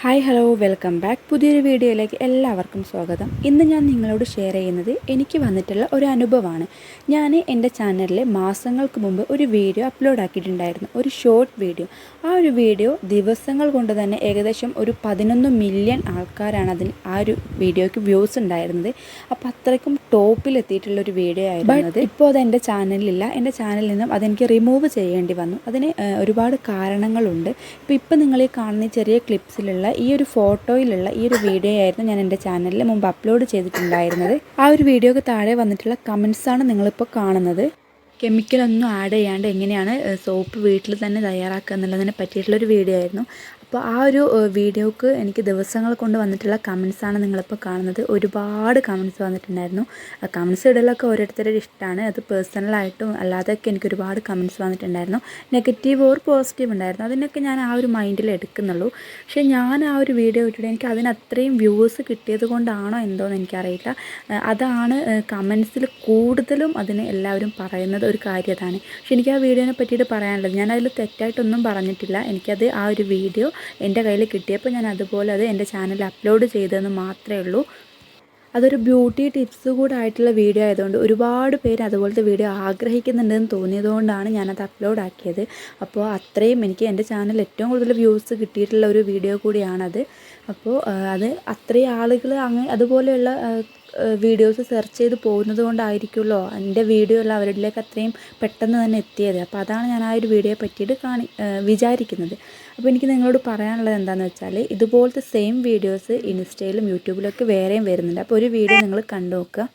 Hi hello welcome back. പുതിയൊരു വീഡിയോയിലേക്ക് എല്ലാവർക്കും സ്വാഗതം. ഇന്ന് ഞാൻ നിങ്ങളോട് ഷെയർ ചെയ്യുന്നത് എനിക്ക് വന്നിട്ടുള്ള ഒരു അനുഭവമാണ്. ഞാൻ എന്റെ ചാനലിൽ മാസങ്ങൾക്ക് മുമ്പ് ഒരു വീഡിയോ അപ്ലോഡ് ആക്കിയിട്ടുണ്ടായിരുന്നു. ഒരു ഷോർട്ട് വീഡിയോ. ആ ഒരു വീഡിയോ ദിവസങ്ങൾ കൊണ്ട് തന്നെ ഏകദേശം ഒരു പതിനൊന്ന് മില്യൺ ആൾക്കാരാണ് അതിന് ആ ഒരു വീഡിയോയ്ക്ക് വ്യൂസ് ഉണ്ടായിരുന്നത്. അപ്പോൾ അത്രയ്ക്കും ടോപ്പിലെത്തിയിട്ടുള്ള ഒരു വീഡിയോ ആയിരുന്നു ഇപ്പോൾ അത് എന്റെ ചാനലിലില്ല. എന്റെ ചാനലിൽ നിന്നും അതെനിക്ക് റിമൂവ് ചെയ്യേണ്ടി വന്നു. അതിന് ഒരുപാട് കാരണങ്ങളുണ്ട്. ഇപ്പോൾ ഇപ്പോൾ നിങ്ങൾ ഈ കാണുന്ന ചെറിയ ക്ലിപ്സിലുള്ള ഈ ഒരു ഫോട്ടോയിലുള്ള ഈ ഒരു വീഡിയോ ആയിരുന്നു ഞാൻ എന്റെ ചാനലിൽ മുമ്പ് അപ്ലോഡ് ചെയ്തിട്ടുണ്ടായിരുന്നത്. ആ ഒരു വീഡിയോക്ക് താഴെ വന്നിട്ടുള്ള കമൻസാണ് നിങ്ങളിപ്പോൾ കാണുന്നത്. കെമിക്കലൊന്നും ആഡ് ചെയ്യാണ്ട് എങ്ങനെയാണ് സോപ്പ് വീട്ടിൽ തന്നെ തയ്യാറാക്കുക എന്നുള്ളതിനെ പറ്റിയിട്ടുള്ളൊരു വീഡിയോ ആയിരുന്നു. അപ്പോൾ ആ ഒരു വീഡിയോക്ക് എനിക്ക് ദിവസങ്ങൾ കൊണ്ട് വന്നിട്ടുള്ള കമൻസാണ് നിങ്ങളിപ്പോൾ കാണുന്നത്. ഒരുപാട് കമൻസ് വന്നിട്ടുണ്ടായിരുന്നു. കമൻസ് ഇടലൊക്കെ ഓരോരുത്തരുടെ ഇഷ്ടമാണ് അത് പേഴ്സണലായിട്ടും അല്ലാതെയൊക്കെ എനിക്ക് ഒരുപാട് കമൻസ് വന്നിട്ടുണ്ടായിരുന്നു. നെഗറ്റീവ് ഓർ പോസിറ്റീവ് ഉണ്ടായിരുന്നു. അതിനൊക്കെ ഞാൻ ആ ഒരു മൈൻഡിൽ എടുക്കുന്നുള്ളൂ. പക്ഷേ ഞാൻ ആ ഒരു വീഡിയോ ഇട്ടിട്ട് എനിക്ക് അതിന് അത്രയും വ്യൂസ് കിട്ടിയത് കൊണ്ടാണോ എന്തോന്ന് എനിക്കറിയില്ല. അതാണ് കമൻസിൽ കൂടുതലും അതിന് എല്ലാവരും പറയുന്നത് ഒരു കാര്യം അതാണ്. പക്ഷെ എനിക്ക് ആ വീഡിയോനെ പറ്റിയിട്ട് പറയാനുള്ളത് ഞാൻ അതിൽ തെറ്റായിട്ടൊന്നും പറഞ്ഞിട്ടില്ല. എനിക്കത് ആ ഒരു വീഡിയോ എന്റെ കയ്യിൽ കിട്ടിയപ്പോൾ ഞാൻ അതുപോലെ അത് എന്റെ ചാനലിൽ അപ്ലോഡ് ചെയ്തതെന്ന് മാത്രമേ ഉള്ളൂ. അതൊരു ബ്യൂട്ടി ടിപ്സ് കൂടെ ആയിട്ടുള്ള വീഡിയോ ആയതുകൊണ്ട് ഒരുപാട് പേര് അതുപോലത്തെ വീഡിയോ ആഗ്രഹിക്കുന്നുണ്ടെന്ന് തോന്നിയതുകൊണ്ടാണ് ഞാനത് അപ്ലോഡ് ആക്കിയത്. അപ്പോൾ അത്രയും എനിക്ക് എന്റെ ചാനൽ ഏറ്റവും കൂടുതൽ വ്യൂസ് കിട്ടിയിട്ടുള്ള ഒരു വീഡിയോ കൂടിയാണത്. അപ്പോൾ അത് അത്രയും ആളുകൾ അങ്ങനെ അതുപോലെയുള്ള വീഡിയോസ് സെർച്ച് ചെയ്ത് പോകുന്നത് കൊണ്ടായിരിക്കുമല്ലോ എന്റെ വീഡിയോ എല്ലാം അവരിലേക്ക് അത്രയും പെട്ടെന്ന് തന്നെ എത്തിയത്. അപ്പോൾ അതാണ് ഞാൻ ആ ഒരു വീഡിയോയെ പറ്റിയിട്ട് കാണി വിചാരിക്കുന്നത്. അപ്പോൾ എനിക്ക് നിങ്ങളോട് പറയാനുള്ളത് എന്താണെന്ന് വെച്ചാൽ ഇതുപോലത്തെ സെയിം വീഡിയോസ് ഇൻസ്റ്റയിലും യൂട്യൂബിലൊക്കെ വേറെയും വരുന്നുണ്ട്. അപ്പോൾ ഒരു വീഡിയോ നിങ്ങൾ കണ്ടു നോക്കുക.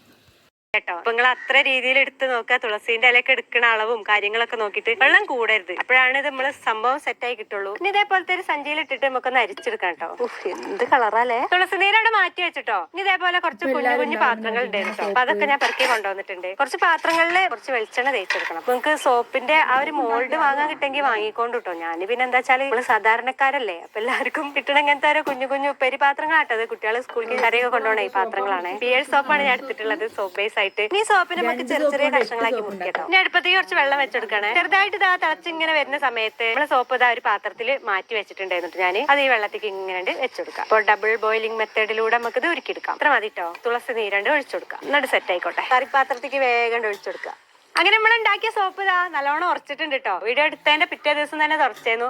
കേട്ടോ. അപ്പൊ നിങ്ങൾ അത്ര രീതിയിൽ എടുത്ത് നോക്കുക. തുളസീന്റെ ഇലയൊക്കെ എടുക്കുന്ന അളവും കാര്യങ്ങളൊക്കെ നോക്കിയിട്ട് വെള്ളം കൂടരുത്. അപ്പോഴാണ് ഇത് നമ്മൾ സംഭവം സെറ്റ് ആയി കിട്ടുള്ളൂ. പിന്നെ ഇതേപോലത്തെ ഒരു സഞ്ചിയിൽ ഇട്ടിട്ട് നമുക്കൊന്ന് അരിച്ചെടുക്കാം കേട്ടോ. എന്ത് കളറല്ലേ? തുളസി നീരവിടെ മാറ്റി വെച്ചിട്ടോ? ഇനി ഇതേപോലെ കുറച്ച് കുഞ്ഞു കുഞ്ഞു പാത്രങ്ങൾ ഉണ്ടായിരുന്നു കേട്ടോ. അപ്പൊ അതൊക്കെ ഞാൻ പെറുക്കി കൊണ്ടുവന്നിട്ടുണ്ട്. കുറച്ച് പാത്രങ്ങളിൽ കുറച്ച് വെളിച്ചെണ്ണ തേച്ചെടുക്കണം. നിങ്ങൾക്ക് സോപ്പിന്റെ ആ ഒരു മോൾഡ് വാങ്ങാൻ കിട്ടെങ്കിൽ വാങ്ങിക്കൊണ്ട് കേട്ടോ. ഞാൻ പിന്നെ എന്താ വെച്ചാൽ നമ്മൾ സാധാരണക്കാരല്ലേ. അപ്പൊ എല്ലാവർക്കും കിട്ടണ ഇങ്ങനത്തെ ഓരോ കുഞ്ഞു കുഞ്ഞു ഉപ്പേരി പാത്രങ്ങളാട്ടത് കുട്ടികൾ സ്കൂളിൽ കറിയൊക്കെ കൊണ്ടുപോകണേ ഈ പാത്രങ്ങളാണ്. പിയർ സോപ്പാണ് ഞാൻ എടുത്തിട്ടുള്ളത്. സോപ്പ് ബേസ് ആയിട്ട് ഈ സോപ്പിനെ നമുക്ക് ചെറിയ ചെറിയ കഷ്ണങ്ങളാക്കി മുറിക്കട്ടോ ഇനി അടുപ്പത്തേക്ക് കുറച്ച് വെള്ളം വെച്ചെടുക്കണേ. ചെറുതായിട്ട് ഇതാ തിളച്ചിങ്ങനെ വരുന്ന സമയത്ത് നമ്മളെ സോപ്പ് ഇതാ ഒരു പാത്രത്തിൽ മാറ്റി വെച്ചിട്ടുണ്ടായിരുന്നു ഞാൻ അത് ഈ വെള്ളത്തേക്ക് ഇങ്ങനെ വെച്ചെടുക്കാം. അപ്പോൾ ഡബിൾ ബോയിലിംഗ് മെത്തേഡിലൂടെ നമുക്ക് ഇത് ഉരുക്കിയെടുക്കാം. അത്ര മതി കേട്ടോ. തുളസി നീരണ്ട് ഒഴിച്ചെടുക്കാം. എന്നിട്ട് സെറ്റ് ആയിക്കോട്ടെ. കറിപ്പാത്രത്തേക്ക് വേഗം ഒഴിച്ചെടുക്കാം. അങ്ങനെ നമ്മൾ ഉണ്ടാക്കിയ സോപ്പ് ഇതാ നല്ലോണം ഉറച്ചിട്ടുണ്ട് കേട്ടോ. വീഡിയോ എടുത്തതിന്റെ പിറ്റേ ദിവസം തന്നെ തുറച്ചേന്നു.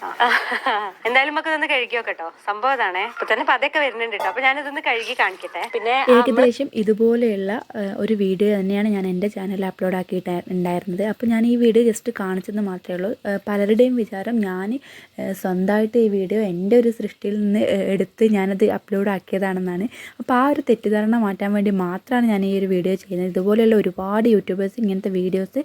എന്തായാലും നമുക്ക് ഇതൊന്ന് കഴുകിയോ കേട്ടോ. സംഭവം ഇതാണേ ഇപ്പൊ തന്നെ പതൊക്കെ വരുന്നുണ്ട് കേട്ടോ. അപ്പൊ ഞാനിതൊന്ന് കഴുകി കാണിക്കട്ടെ. പിന്നെ ഏകദേശം ഇതുപോലെയുള്ള ഒരു വീഡിയോ തന്നെയാണ് ഞാൻ എന്റെ ചാനലിൽ അപ്ലോഡ് ആക്കിയിട്ട് ഉണ്ടായിരുന്നത്. അപ്പോൾ ഞാൻ ഈ വീഡിയോ ജസ്റ്റ് കാണിച്ചെന്ന് മാത്രമേ ഉള്ളൂ. പലരുടെയും വിചാരം ഞാൻ സ്വന്തമായിട്ട് ഈ വീഡിയോ എന്റെ ഒരു സൃഷ്ടിയിൽ നിന്ന് എടുത്ത് ഞാനത് അപ്ലോഡ് ആക്കിയതാണെന്നാണ്. അപ്പോൾ ആ ഒരു തെറ്റിദ്ധാരണ മാറ്റാൻ വേണ്ടി മാത്രമാണ് ഞാൻ ഈ ഒരു വീഡിയോ ചെയ്യുന്നത്. ഇതുപോലെയുള്ള ഒരുപാട് യൂട്യൂബേഴ്സ് ഇങ്ങനത്തെ വീഡിയോസ്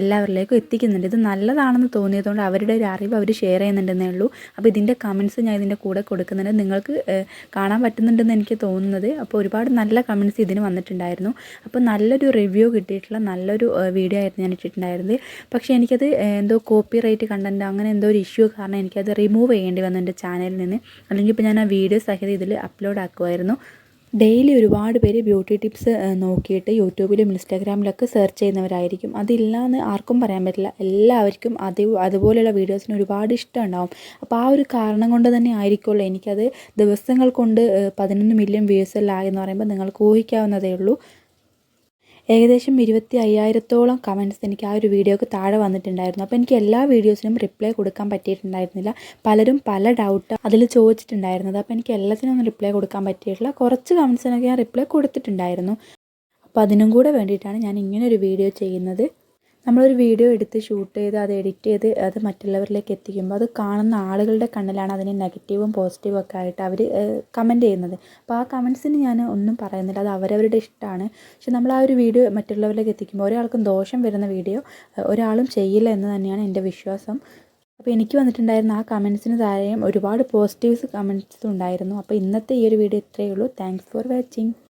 എല്ലാവരിലേക്കും എത്തിക്കുന്നുണ്ട്. ഇത് നല്ലതാണെന്ന് തോന്നിയതുകൊണ്ട് അവരുടെ ഒരു അറിവ് അവർ ഷെയർ ചെയ്യുന്നുണ്ടെന്നേ ഉള്ളൂ. അപ്പോൾ ഇതിന്റെ കമൻസ് ഞാൻ ഇതിന്റെ കൂടെ കൊടുക്കുന്നുണ്ട്. നിങ്ങൾക്ക് കാണാൻ പറ്റുന്നുണ്ടെന്ന് എനിക്ക് തോന്നുന്നത്. അപ്പോൾ ഒരുപാട് നല്ല കമൻസ് ഇതിന് വന്നിട്ടുണ്ടായിരുന്നു. അപ്പോൾ നല്ലൊരു റിവ്യൂ കിട്ടിയിട്ടുള്ള നല്ലൊരു വീഡിയോ ആയിരുന്നു ഞാൻ ഇട്ടിട്ടുണ്ടായിരുന്നത്. പക്ഷേ എനിക്കത് എന്തോ കോപ്പി റൈറ്റ് കണ്ടന്റ് അങ്ങനെ എന്തോ ഒരു ഇഷ്യൂ കാരണം എനിക്കത് റിമൂവ് ചെയ്യേണ്ടി വന്നു എന്റെ ചാനലിൽ നിന്ന്. അല്ലെങ്കിൽ ഇപ്പോൾ ഞാൻ ആ വീഡിയോ സഹിതം ഇതിൽ അപ്ലോഡ് ആക്കുമായിരുന്നു. ഡെയിലി ഒരുപാട് പേര് ബ്യൂട്ടി ടിപ്സ് നോക്കിയിട്ട് യൂട്യൂബിലും ഇൻസ്റ്റാഗ്രാമിലൊക്കെ സെർച്ച് ചെയ്യുന്നവരായിരിക്കും. അതില്ലാന്ന് ആർക്കും പറയാൻ പറ്റില്ല. എല്ലാവർക്കും അത് അതുപോലെയുള്ള വീഡിയോസിന് ഒരുപാട് ഇഷ്ടം ഉണ്ടാവും അപ്പോൾ ആ ഒരു കാരണം കൊണ്ട് തന്നെ ആയിരിക്കുമല്ലോ എനിക്കത് ദിവസങ്ങൾ കൊണ്ട് പതിനൊന്ന് മില്യൺ വ്യൂസ് എല്ലാം ആയെന്ന് പറയുമ്പോൾ നിങ്ങൾക്ക് ഊഹിക്കാവുന്നതേ ഉള്ളൂ. ഏകദേശം ഇരുപത്തി അയ്യായിരത്തോളം കമന്റ്സ് എനിക്ക് ആ ഒരു വീഡിയോക്ക് താഴെ വന്നിട്ടുണ്ടായിരുന്നു. അപ്പോൾ എനിക്ക് എല്ലാ വീഡിയോസിനും റിപ്ലൈ കൊടുക്കാൻ പറ്റിയിട്ടുണ്ടായിരുന്നില്ല. പലരും പല ഡൗട്ട് അതിൽ ചോദിച്ചിട്ടുണ്ടായിരുന്നത്. അപ്പോൾ എനിക്ക് എല്ലാത്തിനും ഒന്നും റിപ്ലൈ കൊടുക്കാൻ പറ്റിയിട്ടില്ല. കുറച്ച് കമൻസിനൊക്കെ ഞാൻ റിപ്ലൈ കൊടുത്തിട്ടുണ്ടായിരുന്നു. അപ്പോൾ അതിനും കൂടെ വേണ്ടിയിട്ടാണ് ഞാൻ ഇങ്ങനെ ഒരു വീഡിയോ ചെയ്യുന്നത്. നമ്മളൊരു വീഡിയോ എടുത്ത് ഷൂട്ട് ചെയ്ത് അത് എഡിറ്റ് ചെയ്ത് അത് മറ്റുള്ളവരിലേക്ക് എത്തിക്കുമ്പോൾ അത് കാണുന്ന ആളുകളുടെ കണ്ണിലാണ് അതിന് നെഗറ്റീവും പോസിറ്റീവും ഒക്കെ ആയിട്ട് അവർ കമന്റ് ചെയ്യുന്നത്. അപ്പോൾ ആ കമൻസിന് ഞാൻ ഒന്നും പറയുന്നില്ല. അത് അവരവരുടെ ഇഷ്ടമാണ്. പക്ഷെ നമ്മൾ ആ ഒരു വീഡിയോ മറ്റുള്ളവരിലേക്ക് എത്തിക്കുമ്പോൾ ഒരാൾക്കും ദോഷം വരുന്ന വീഡിയോ ഒരാളും ചെയ്യില്ല എന്ന് തന്നെയാണ് എന്റെ വിശ്വാസം. അപ്പോൾ എനിക്ക് വന്നിട്ടുണ്ടായിരുന്ന ആ കമൻസിന് താഴെയും ഒരുപാട് പോസിറ്റീവ്സ് കമൻസ് ഉണ്ടായിരുന്നു. അപ്പോൾ ഇന്നത്തെ ഈ ഒരു വീഡിയോ ഇത്രയേ ഉള്ളൂ. Thanks for watching